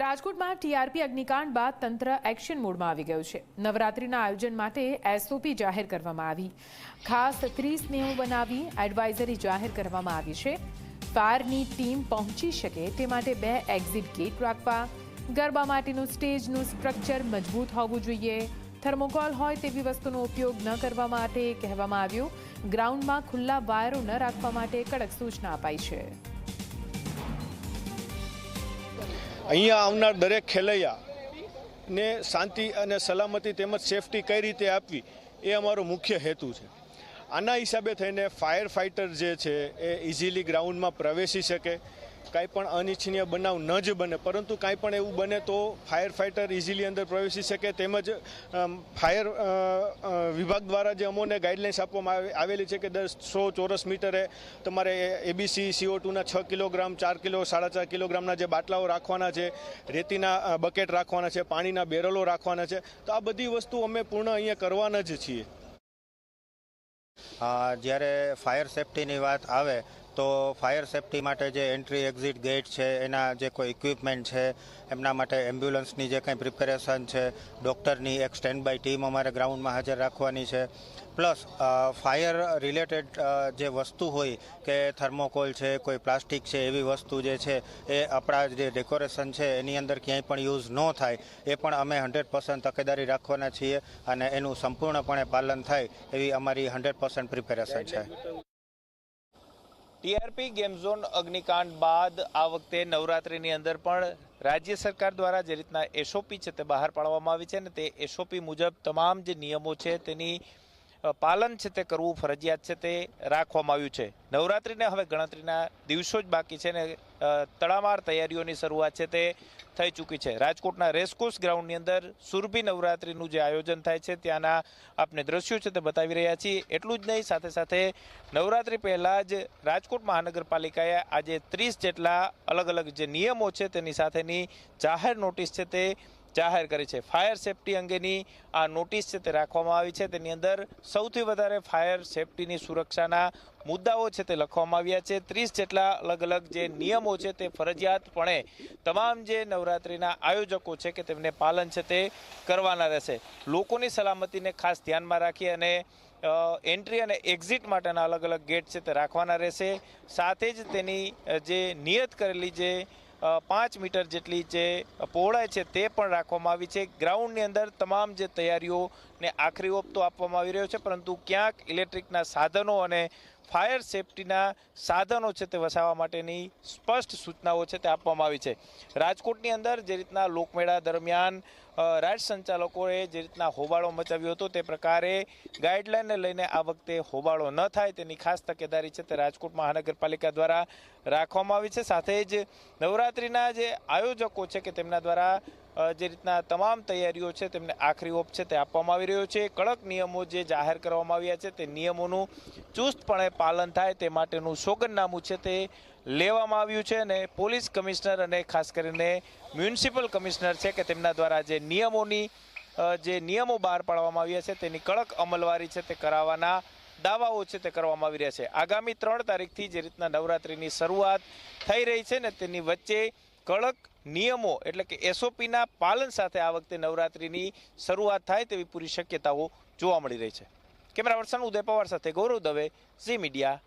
રાજકોટમાં ટીઆરપી અગ્નિકાંડ બાદ તંત્ર એક્શન મોડમાં આવી ગયું છે. નવરાત્રીના આયોજન માટે એસઓપી જાહેર કરવામાં આવી. ખાસ ત્રીસ નિયમો બનાવી એડવાઇઝરી જાહેર કરવામાં આવી છે. ફાયરની ટીમ પહોંચી શકે તે માટે બે એક્ઝિટ ગેટ રાખવા, ગરબા માટેનું સ્ટેજનું સ્ટ્રક્ચર મજબૂત હોવું જોઈએ. થર્મોકોલ હોય તેવી વસ્તુનો ઉપયોગ ન કરવા માટે કહેવામાં આવ્યું. ગ્રાઉન્ડમાં ખુલ્લા વાયરો ન રાખવા માટે કડક સૂચના અપાઈ છે. અહીંયા આવનાર દરેક ખેલૈયા ને શાંતિ અને સલામતી તેમજ સેફટી કઈ રીતે આપવી એ અમારો મુખ્ય હેતુ છે. આના હિસાબે થઈને ફાયર ફાઇટર જે છે એ ઇઝીલી ગ્રાઉન્ડમાં પ્રવેશી શકે. કાંઈ પણ અનિચ્છનીય બનાવ ન જ બને, પરંતુ કાંઈ પણ એવું બને તો ફાયર ફાઇટર ઇઝીલી અંદર પ્રવેશી શકે તેમજ ફાયર વિભાગ દ્વારા જે અમોને ગાઈડલાઇન્સ આપવામાં આવે- આવેલી છે કે દસ સો ચોરસ મીટરે તમારે એબીસી સીઓ ટુના છ કિલોગ્રામ, ચાર કિલો, સાડા ચાર કિલોગ્રામના જે બાટલાઓ રાખવાના છે, રેતીના બકેટ રાખવાના છે, પાણીના બેરલો રાખવાના છે, તો આ બધી વસ્તુ અમે પૂર્ણ અહીંયા કરવાના જ છીએ. જ્યારે ફાયર સેફટીની વાત આવે તો ફાયર સેફટી માટે જે એન્ટ્રી એક્ઝિટ ગેટ છે, એના જે કોઈ ઇક્વિપમેન્ટ છે, એમના માટે એમ્બ્યુલન્સની જે કંઈ પ્રિપેરેશન છે ડૉક્ટરની એક સ્ટેન્ડ બાય ટીમ અમારે ગ્રાઉન્ડમાં હાજર રાખવાની છે. પ્લસ ફાયર રિલેટેડ જે વસ્તુ હોય કે થર્મોકોલ છે, કોઈ પ્લાસ્ટિક છે, એવી વસ્તુ જે છે, એ આપણા જે ડેકોરેશન છે, એની અંદર ક્યાંય પણ યુઝ ન થાય, એ પણ અમે હંડ્રેડ પર્સન્ટ તકેદારી રાખવાના છીએ અને એનું સંપૂર્ણપણે પાલન થાય એવી અમારી હંડ્રેડ પર્સન્ટ પ્રિપેરેશન છે. ટીઆરપી ગેમ ઝોન અગ્નિકાંડ બાદ આ વખતે નવરાત્રિની અંદર પણ રાજ્ય સરકાર દ્વારા જે રીતના એસઓપી છે તે બહાર પાડવામાં આવી છે ને તે એસઓપી મુજબ તમામ જે નિયમો છે તેની પાલન છે તે કરવું, ફરજિયાત છે તે રાખવામાં આવ્યું છે. નવરાત્રિને હવે ગણતરીના દિવસો જ બાકી છે ને તડામાર તૈયારીઓની શરૂઆત છે તે થઈ ચૂકી છે. રાજકોટના રેસકોર્સ ગ્રાઉન્ડની અંદર સુરભી નવરાત્રિનું જે આયોજન થાય છે, ત્યાંના આપને દ્રશ્યો છે તે બતાવી રહ્યા છીએ. એટલું જ નહીં, સાથે સાથે નવરાત્રિ પહેલાં જ રાજકોટ મહાનગરપાલિકાએ આજે ત્રીસ જેટલા અલગ અલગ જે નિયમો છે તેની સાથેની જાહેર નોટિસ છે તે જાહેર કરી છે. ફાયર સેફટી અંગેની આ નોટિસ છે તે રાખવામાં આવી છે. તેની અંદર સૌથી વધારે ફાયર સેફટીની સુરક્ષાના મુદ્દાઓ છે તે લખવામાં આવ્યા છે. ત્રીસ જેટલા અલગ અલગ જે નિયમો છે તે ફરજિયાતપણે તમામ જે નવરાત્રિના આયોજકો છે કે તેમને પાલન છે તે કરવાના રહેશે. લોકોની સલામતીને ખાસ ધ્યાનમાં રાખી અને એન્ટ્રી અને એક્ઝિટ માટેના અલગ અલગ ગેટ છે તે રાખવાના રહેશે. સાથે જ તેની જે નિયત કરેલી જે પાંચ મીટર જેટલી જે પહોળાઈ છે તે પણ રાખવામાં આવી છે. ગ્રાઉન્ડની અંદર તમામ જે તૈયારીઓને આખરી ઓપ તો આપવામાં આવી રહ્યો છે, પરંતુ ક્યાંક ઇલેક્ટ્રિકના સાધનો અને ફાયર સેફટીના સાધનો છે તે વસાવવા માટેની સ્પષ્ટ સૂચનાઓ છે તે આપવામાં આવી છે. રાજકોટની અંદર જે રીતના લોકમેળા દરમિયાન રાજ સંચાલકોએ જે રીતના હોબાળો મચાવ્યો હતો તે પ્રકારે ગાઈડલાઈનને લઈને આ વખતે હોબાળો ન થાય તેની ખાસ તકેદારી છે તે રાજકોટ મહાનગરપાલિકા દ્વારા રાખવામાં આવી છે. સાથે જ નવરાત્રિના જે આયોજકો છે કે તેમના દ્વારા જે રીતના તમામ તૈયારીઓ છે તેમને આખરી ઓપ છે તે આપવામાં આવી રહ્યો છે. કડક નિયમો જે જાહેર કરવામાં આવ્યા છે તે નિયમોનું ચુસ્તપણે પાલન થાય તે માટેનું સોગંદનામું છે તે લેવામાં આવ્યું છે અને પોલીસ કમિશનર અને ખાસ કરીને મ્યુનિસિપલ કમિશનર છે કે તેમના દ્વારા જે નિયમોની જે નિયમો બહાર પાડવામાં આવ્યા છે તેની કડક અમલવારી છે તે કરાવવાના દાવાઓ છે તે કરવામાં આવી રહ્યા છે. આગામી ત્રણ તારીખથી જે રીતના નવરાત્રિની શરૂઆત થઈ રહી છે ને તેની વચ્ચે કડક નિયમો એટલે કે એસઓપીના પાલન સાથે આ વખતે નવરાત્રિની શરૂઆત થાય તેવી પૂરી શક્યતાઓ જોવા મળી રહી છે. કેમેરા પર્સન ઉદય પવાર સાથે ગૌરવ દવે, ઝી મીડિયા